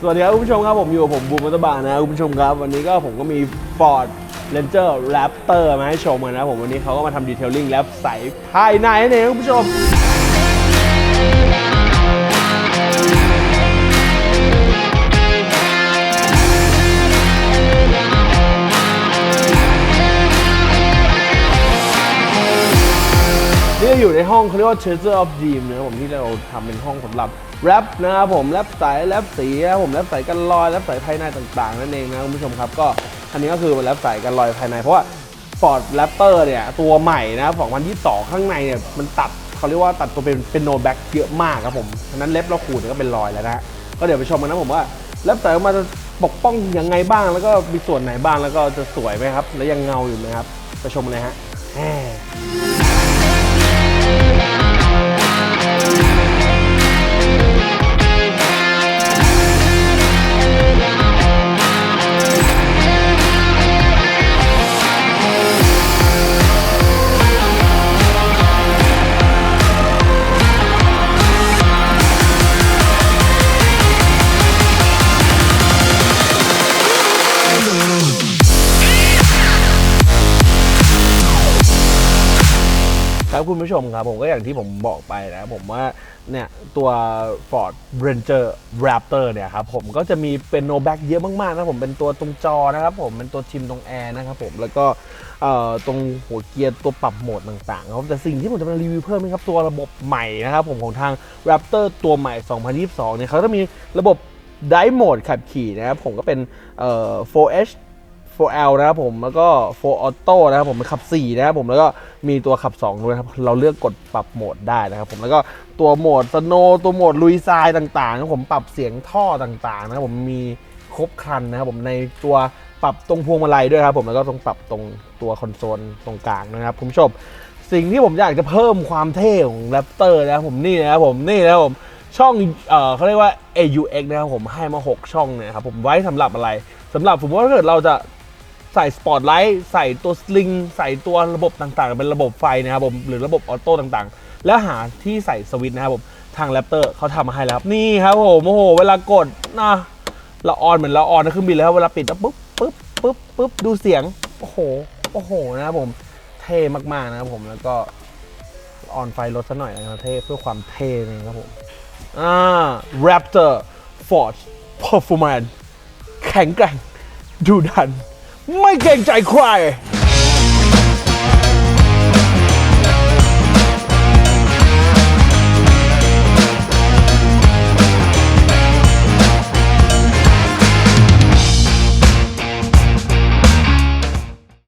สวัสดีครับคุณผู้ชมครับผมอยู่กับผมบูมมัตบานะคุณผู้ชมครับ วันนี้ก็ผมก็มี Ford Ranger Raptor มาให้ชมกันนะผมวันนี้เขาก็มาทำดีเทลลิ่งและใส่ภายในนั่นเองคุณผู้ชม อยู่ในห้องเขาเรียกว่า Treasure of Dream นะครับผมที่เราทำเป็นห้องสำหรับแรปนะครับผมแรปสายแรปสีนะครับผมแรปสายกันลอยแรปสายภายในต่างๆ นั่นเองนะคุณผู้ชมครับก็อันนี้ก็คือเป็นแรปสายกันลอยภายใน เพราะว่า Ford Raptor เนี่ยตัวใหม่นะครับ2022 ข้างในเนี่ยมันตัดเขาเรียกว่าตัดตัวเป็นเป็นโนแบ็กเยอะมากครับผมฉะนั้นเล็บเราขูดเนี่ยก็เป็นรอยแล้วนะก็เดี๋ยวไปชมกันนะผมว่าแรปสายออกมาจะปกป้องยังไงบ้างแล้วก็มีส่วนไหนบ้างแล้วก็จะสวยไหมครับ แล้วยังเงาอยู่ไหมครับไปชมกันเลยฮะ ครับคุณผู้ชมครับ ผมก็อย่างที่ผมบอกไปนะผมว่าเนี่ยตัว Ford Ranger Raptor เนี่ยครับผมก็จะมีเป็นโนแบ็กเยอะมากๆนะผมเป็นตัวตรงจอนะครับผมเป็นตัวชิมตรงแอร์นะครับผมแล้วก็ตรงหัวเกียร์ตัวปรับโหมดต่างๆครับแต่สิ่งที่ผมจะมารีวิวเพิ่มนะครับตัวระบบใหม่นะครับผมของทาง Raptor ตัวใหม่ 2022 เนี่ยเขาจะมีระบบ Drive Mode ขับขี่นะครับผมก็เป็นเอ่อ 4H 4L นะครับผมแล้วก็ 4 Auto นะครับผมเป็นขับ 4 นะครับผมแล้วก็มีตัวขับ 2 ด้วยครับเราเลือกกดปรับโหมดได้นะครับผมแล้วก็ตัวโหมดสโนตัวโหมดลุยทรายต่างๆนะผมปรับเสียงท่อต่างๆนะครับผมมีครบครันนะครับผมในตัวปรับตรงพวงมาลัยด้วยครับผมแล้วก็ตรงปรับตรงตัวคอนโซลตรงกลางนะครับคุณผู้ชมสิ่งที่ผมอยากจะเพิ่มความเท่ของแรปเตอร์นะครับผมนี่นะครับผมนี่นะครับผมช่องเออเขาเรียกว่า AUX นะครับผมให้มา 6 ช่องเนี่ยครับผมไว้สำหรับอะไรสำหรับผมว่าถ้าเกิดเราจะ ใส่สปอตไลท์ใส่ตัวสลิงใส่ตัวระบบต่างๆ เป็นระบบไฟนะครับผมหรือระบบออโต้ต่างๆ แล้วหาที่ใส่สวิตช์นะครับผมทางแรปเตอร์เขาทำมาให้แล้วนี่ครับผมโอ้โหเวลากดนะเราออนเหมือนเราออนนะเครื่องบินเลยครับเวลาปิดแล้วปุ๊บปุ๊บปุ๊บปุ๊บดูเสียงโอ้โหโอ้โหนะครับผมเท่มากๆนะครับผมแล้วก็ออนไฟลดซะหน่อยนะครับเท่เพื่อความเท่นี่ครับผมอ่า Raptor Ford Performance แข็งแกร่งดูดัน ไม่เกรงใจใคร